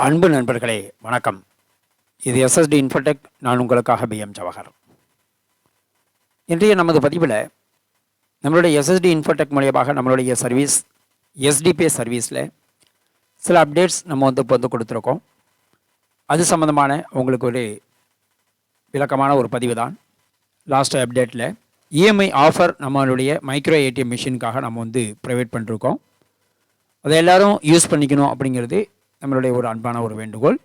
அன்பு நண்பர்களே வணக்கம். இது எஸ்எஸ்டி இன்ஃபோடெக் நான் உங்களுக்காக பிஎம் ஜவஹர். இன்றைய நமது பதிவில் நம்மளுடைய எஸ்எஸ்டி இன்ஃபோடெக் மூலியமாக நம்மளுடைய சர்வீஸ் எஸ்டிபே சர்வீஸில் சில அப்டேட்ஸ் நம்ம வந்து இப்போ வந்து கொடுத்துருக்கோம். அது சம்மந்தமான உங்களுக்கு ஒரு விளக்கமான ஒரு பதிவு தான். லாஸ்ட் அப்டேட்டில் இஎம்ஐ ஆஃபர் நம்மளுடைய மைக்ரோ ஏடிஎம் மிஷினுக்காக நம்ம வந்து ப்ரைவேட் பண்ணிருக்கோம். அதை எல்லோரும் யூஸ் பண்ணிக்கணும் அப்படிங்கிறது நம்மளுடைய ஒரு அன்பான ஒரு வேண்டுகோள்.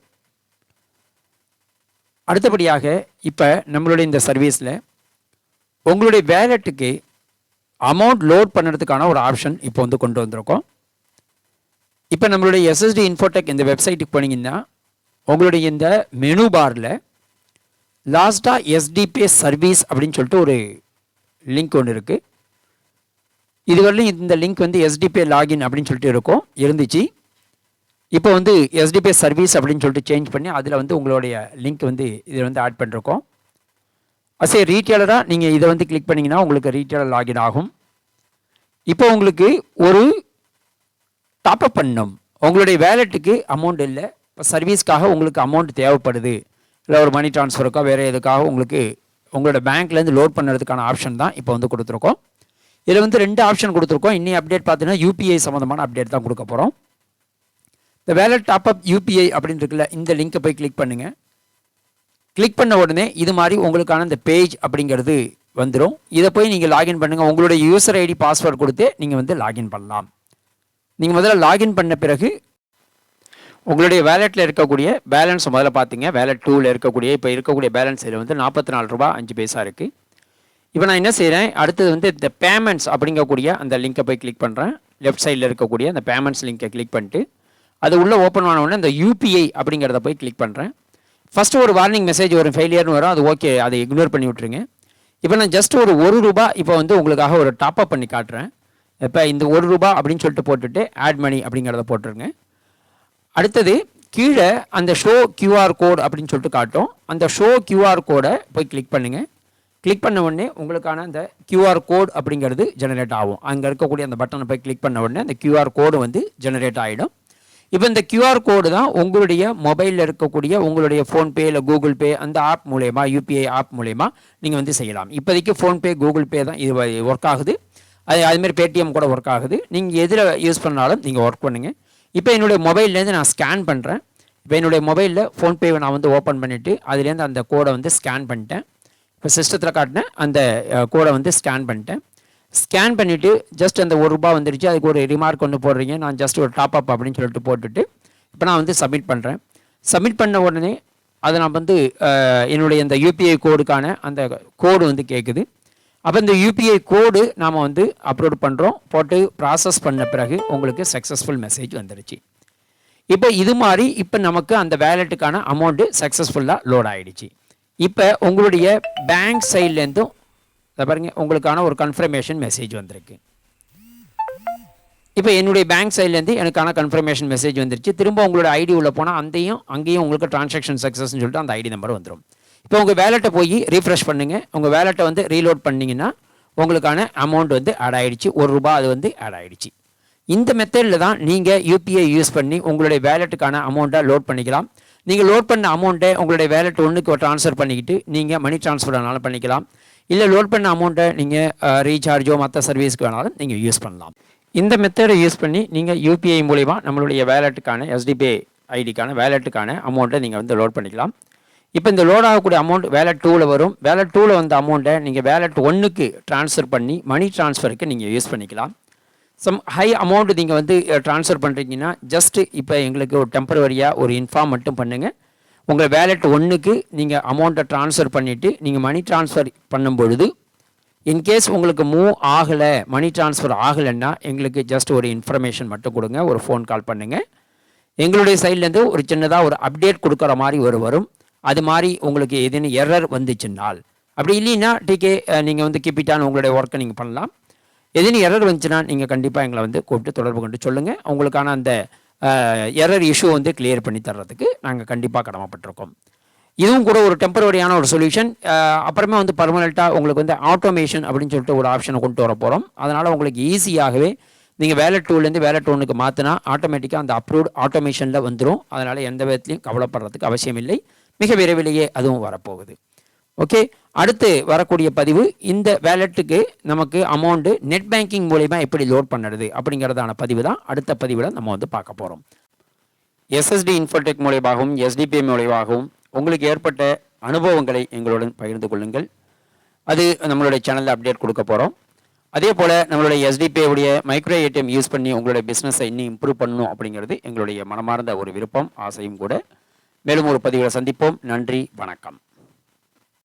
அடுத்தபடியாக இப்போ நம்மளுடைய இந்த சர்வீஸில் உங்களுடைய வேலெட்டுக்கு அமௌண்ட் லோட் பண்ணுறதுக்கான ஒரு ஆப்ஷன் இப்போ வந்து கொண்டு வந்திருக்கோம். இப்போ நம்மளுடைய எஸ்எஸ்டி இன்ஃபோடெக் இந்த வெப்சைட்டுக்கு போனீங்கன்னா உங்களுடைய இந்த மெனு பாரில் லாஸ்ட்டாக எஸ்டிபிஎஸ் சர்வீஸ் அப்படின்னு சொல்லிட்டு ஒரு லிங்க் ஒன்று இருக்குது இதுவரையிலும் இந்த லிங்க் வந்து எஸ்டிபே லாகின் அப்படின்னு சொல்லிட்டு இருக்கும். இருந்துச்சு. இப்போ வந்து எஸ்டிபிஐ சர்வீஸ் அப்படின்னு சொல்லிட்டு சேஞ்ச் பண்ணி அதில் வந்து உங்களுடைய லிங்க் வந்து இதில் வந்து ஆட் பண்ணிருக்கோம். அசே ரீட்டெயிலராக நீங்கள் இதை வந்து கிளிக் பண்ணிங்கன்னா உங்களுக்கு ரீட்டெயிலர் லாகின் ஆகும். இப்போ உங்களுக்கு ஒரு டாப்அப் பண்ணும். உங்களுடைய வேலெட்டுக்கு அமௌண்ட் இல்லை. இப்போ சர்வீஸ்க்காக உங்களுக்கு அமௌண்ட் தேவைப்படுது. இல்லை ஒரு மணி ட்ரான்ஸ்ஃபருக்கோ வேறு எதுக்காக உங்களுக்கு உங்களோட பேங்க்லேருந்து லோட் பண்ணுறதுக்கான ஆப்ஷன் தான் இப்போ வந்து கொடுத்துருக்கோம். இதில் வந்து ரெண்டு ஆப்ஷன் கொடுத்துருக்கோம். இன்னி அப்டேட் பார்த்தீங்கன்னா யூபிஐ சம்மந்தமான அப்டேட் தான் கொடுக்க போகிறோம் இந்த வேலட் டாப்அப் யூபிஐ அப்படின்னு இருக்குல்ல இந்த லிங்க்கை போய் கிளிக் பண்ணுங்கள் கிளிக் பண்ண உடனே இது மாதிரி உங்களுக்கான இந்த பேஜ் அப்படிங்கிறது வந்துடும் இதை போய் நீங்கள் லாகின் பண்ணுங்கள் உங்களுடைய யூசர் ஐடி பாஸ்வேர்டு கொடுத்து நீங்கள் வந்து லாகின் பண்ணலாம். நீங்கள் முதல்ல லாகின் பண்ண பிறகு உங்களுடைய வேலெட்டில் இருக்கக்கூடிய பேலன்ஸ் முதல்ல பார்த்தீங்க வேலட் டூவில் இருக்கக்கூடிய இப்போ இருக்கக்கூடிய பேலன்ஸ் இதில் வந்து நாற்பத்தி நாலு ரூபா அஞ்சு பைசா இருக்குது இப்போ நான் என்ன செய்கிறேன் அடுத்தது வந்து இந்த பேமெண்ட்ஸ் அப்படிங்கக்கூடிய அந்த லிங்க்கை போய் கிளிக் பண்ணுறேன் லெஃப்ட் சைடில் இருக்கக்கூடிய அந்த பேமெண்ட்ஸ் லிங்கை கிளிக் பண்ணிட்டு அது உள்ளே ஓப்பன் ஆன உடனே இந்த யூபிஐ அப்படிங்கிறத போய் கிளிக் பண்ணுறேன் ஃபஸ்ட்டு ஒரு வார்னிங் மெசேஜ் வரும் ஃபெயிலியர்னு வரும் அது ஓகே அதை இக்னோர் பண்ணி விட்ருங்க இப்போ நான் ஜஸ்ட் ஒரு ஒரு ரூபா இப்போ வந்து உங்களுக்காக ஒரு டாப்அப் பண்ணி காட்டுறேன். இப்போ இந்த ஒரு ரூபா அப்படின்னு சொல்லிட்டு போட்டுட்டு ஆட் மணி அப்படிங்கிறத போட்டுருங்க. அடுத்தது கீழே அந்த ஷோ கியூஆர் கோட் அப்படின்னு சொல்லிட்டு காட்டும். அந்த ஷோ கியூஆர் கோடை போய் கிளிக் பண்ணுங்கள் கிளிக் பண்ண உடனே உங்களுக்கான அந்த கியூஆர் கோட் அப்படிங்கிறது ஜெனரேட் ஆகும். அங்கே இருக்கக்கூடிய அந்த பட்டனை போய் கிளிக் பண்ண உடனே அந்த கியூஆர் கோடு வந்து ஜெனரேட் ஆகிடும் இப்போ இந்த கியூஆர் கோடு தான் உங்களுடைய மொபைலில் இருக்கக்கூடிய உங்களுடைய ஃபோன்பே இல்லை கூகுள் பே அந்த ஆப் மூலயமா யூபிஐ ஆப் மூலயமா நீங்கள் வந்து செய்யலாம். இப்போதைக்கு ஃபோன்பே கூகுள் பே தான் இது ஒர்க் ஆகுது. அது அதுமாரி பேடிஎம் கூட ஒர்க் ஆகுது. நீங்கள் எதில் யூஸ் பண்ணாலும் நீங்கள் ஒர்க் பண்ணுங்கள் இப்போ என்னுடைய மொபைல்லேருந்து நான் ஸ்கேன் பண்ணுறேன் இப்போ என்னுடைய மொபைலில் ஃபோன்பேவை நான் வந்து ஓப்பன் பண்ணிவிட்டு அதுலேருந்து அந்த கோடை வந்து ஸ்கேன் பண்ணிட்டேன். இப்போ சிஸ்டத்தில் காட்டினேன் அந்த கோடை வந்து ஸ்கேன் பண்ணிட்டேன். ஸ்கேன் பண்ணிவிட்டு ஜஸ்ட் அந்த ஒரு ரூபா வந்துடுச்சு அதுக்கு ஒரு ரிமார்க் ஒன்று போடுறீங்க. நான் ஜஸ்ட் ஒரு டாப் அப் அப்படின்னு சொல்லிட்டு போட்டுட்டு இப்போ நான் வந்து சப்மிட் பண்ணுறேன் சப்மிட் பண்ண உடனே அதை நான் வந்து என்னுடைய இந்த யூபிஐ கோடுக்கான அந்த கோடு வந்து கேட்குது அப்போ இந்த யூபிஐ கோடு நாம் வந்து அப்லோட் பண்ணுறோம் போட்டு ப்ராசஸ் பண்ண பிறகு உங்களுக்கு சக்ஸஸ்ஃபுல் மெசேஜ் வந்துடுச்சு இப்போ இது மாதிரி இப்போ நமக்கு அந்த வேலெட்டுக்கான அமௌண்ட்டு சக்ஸஸ்ஃபுல்லாக லோட் ஆகிடுச்சு இப்போ உங்களுடைய பேங்க் சைட்லேருந்தும் இதை பாருங்கள் உங்களுக்கான ஒரு கன்ஃபர்மேஷன் மெசேஜ் வந்திருக்கு. இப்போ என்னுடைய பேங்க் சைட்லேருந்து எனக்கான கன்ஃபர்மேஷன் மெசேஜ் வந்துருச்சு. திரும்ப உங்களோட ஐடி உள்ளே போனால் அந்தையும் அங்கேயும் உங்களுக்கு டிரான்சாக்ஷன் சக்ஸஸ்னு சொல்லிட்டு அந்த ஐடி நம்பர் வந்துடும் இப்போ உங்கள் வேலெட்டை போய் ரீஃப்ரெஷ் பண்ணுங்கள் உங்கள் வேலெட்டை வந்து ரீலோட் பண்ணிங்கன்னா உங்களுக்கான அமௌண்ட் வந்து ஆட் ஆகிடுச்சு ஒரு ரூபா அது வந்து ஆட் ஆகிடுச்சு இந்த மெத்தடில் தான் நீங்கள் யூபிஐ யூஸ் பண்ணி உங்களுடைய வேலெட்டுக்கான அமௌண்ட்டை லோட் பண்ணிக்கலாம். நீங்கள் லோட் பண்ண அமௌண்ட்டை உங்களுடைய வேலெட் ஒன்றுக்கு ட்ரான்ஸ்ஃபர் பண்ணிக்கிட்டு நீங்கள் மணி ட்ரான்ஸ்ஃபர் ஆனாலும் பண்ணிக்கலாம். இல்லை லோட் பண்ண அமௌண்ட்டை நீங்கள் ரீசார்ஜோ மற்ற சர்வீஸ்க்கு வேணாலும் நீங்கள் யூஸ் பண்ணலாம். இந்த மெத்தடை யூஸ் பண்ணி நீங்கள் யூபிஐ மூலிமா நம்மளுடைய வேலெட்டுக்கான எஸ்டிபே ஐடிக்கான வேலெட்டுக்கான அமௌண்ட்டை நீங்கள் வந்து லோட் பண்ணிக்கலாம். இப்போ இந்த லோட் ஆகக்கூடிய அமௌண்ட் வேலட் டூவில் வரும். வேலட் டூவில் வந்த அமௌண்ட்டை நீங்கள் வேலட் ஒன்றுக்கு ட்ரான்ஸ்ஃபர் பண்ணி மணி ட்ரான்ஸ்ஃபருக்கு நீங்கள் யூஸ் பண்ணிக்கலாம். சம் ஹை அமௌண்ட் நீங்கள் வந்து ட்ரான்ஸ்ஃபர் பண்ணுறீங்கன்னா ஜஸ்ட்டு இப்போ எங்களுக்கு ஒரு டெம்பரவரியாக ஒரு இன்ஃபார்ம் மட்டும் பண்ணுங்கள் உங்கள் வேலெட் ஒன்றுக்கு நீங்கள் அமௌண்ட்டை ட்ரான்ஸ்ஃபர் பண்ணிவிட்டு நீங்கள் மணி ட்ரான்ஸ்ஃபர் பண்ணும் பொழுது இன்கேஸ் உங்களுக்கு மூவ் ஆகலை மணி ட்ரான்ஸ்ஃபர் ஆகலைன்னா எங்களுக்கு ஜஸ்ட் ஒரு இன்ஃபர்மேஷன் மட்டும் கொடுங்க ஒரு ஃபோன் கால் பண்ணுங்கள் எங்களுடைய சைட்லேருந்து ஒரு சின்னதாக ஒரு அப்டேட் கொடுக்குற மாதிரி ஒரு வரும். அது மாதிரி உங்களுக்கு எதுன்னு எரர் வந்துச்சுன்னால். அப்படி இல்லைன்னா டிகே நீங்கள் வந்து கிப்பிட்டான உங்களுடைய ஒர்க்கை நீங்கள் பண்ணலாம். எதுன்னு எரர் வந்துச்சுன்னா நீங்கள் கண்டிப்பாக எங்களை வந்து கூப்பிட்டு தொடர்பு கொண்டு சொல்லுங்கள் உங்களுக்கான அந்த எரர் இஷ்யூ வந்து கிளியர் பண்ணி தர்றதுக்கு நாங்கள் கண்டிப்பாக கடமைப்பட்டிருக்கோம். இதுவும் கூட ஒரு டெம்பரவரியான ஒரு சொல்யூஷன் அப்புறமே வந்து பர்மனெண்ட்டாக உங்களுக்கு வந்து ஆட்டோமேஷன் அப்படின்னு சொல்லிட்டு ஒரு ஆப்ஷனை கொண்டு வர போகிறோம் அதனால் உங்களுக்கு ஈஸியாகவே நீங்கள் வேலட் டூலேருந்து வேலட் ஒன்றுக்கு மாற்றினா ஆட்டோமேட்டிக்காக அந்த அப்ரூவ்ட் ஆட்டோமேஷனில் வந்துடும் அதனால் எந்த விதத்துலையும் கவலைப்படுறதுக்கு அவசியம் இல்லை மிக விரைவிலேயே அதுவும் வரப்போகுது. ஓகே அடுத்து வரக்கூடிய பதிவு இந்த வேலெட்டுக்கு நமக்கு அமௌண்ட்டு நெட் பேங்கிங் மூலிமா எப்படி லோட் பண்ணுறது அப்படிங்கிறதான பதிவு தான் அடுத்த பதிவில் நம்ம வந்து பார்க்க போகிறோம் எஸ்எஸ்டி இன்ஃபோடெக் மூலியமாகவும் எஸ்டிபிஐ மூலியமாகவும் உங்களுக்கு ஏற்பட்ட அனுபவங்களை எங்களுடன் பகிர்ந்து கொள்ளுங்கள். அது நம்மளுடைய சேனலில் அப்டேட் கொடுக்க போகிறோம் அதே போல் நம்மளுடைய எஸ்டிபிஐடைய மைக்ரோ ஏடிஎம் யூஸ் பண்ணி உங்களுடைய பிஸ்னஸை இன்னும் இம்ப்ரூவ் பண்ணணும் அப்படிங்கிறது எங்களுடைய மனமார்ந்த ஒரு விருப்பம் ஆசையும் கூட. மேலும் ஒரு பதிவில் சந்திப்போம். நன்றி வணக்கம்.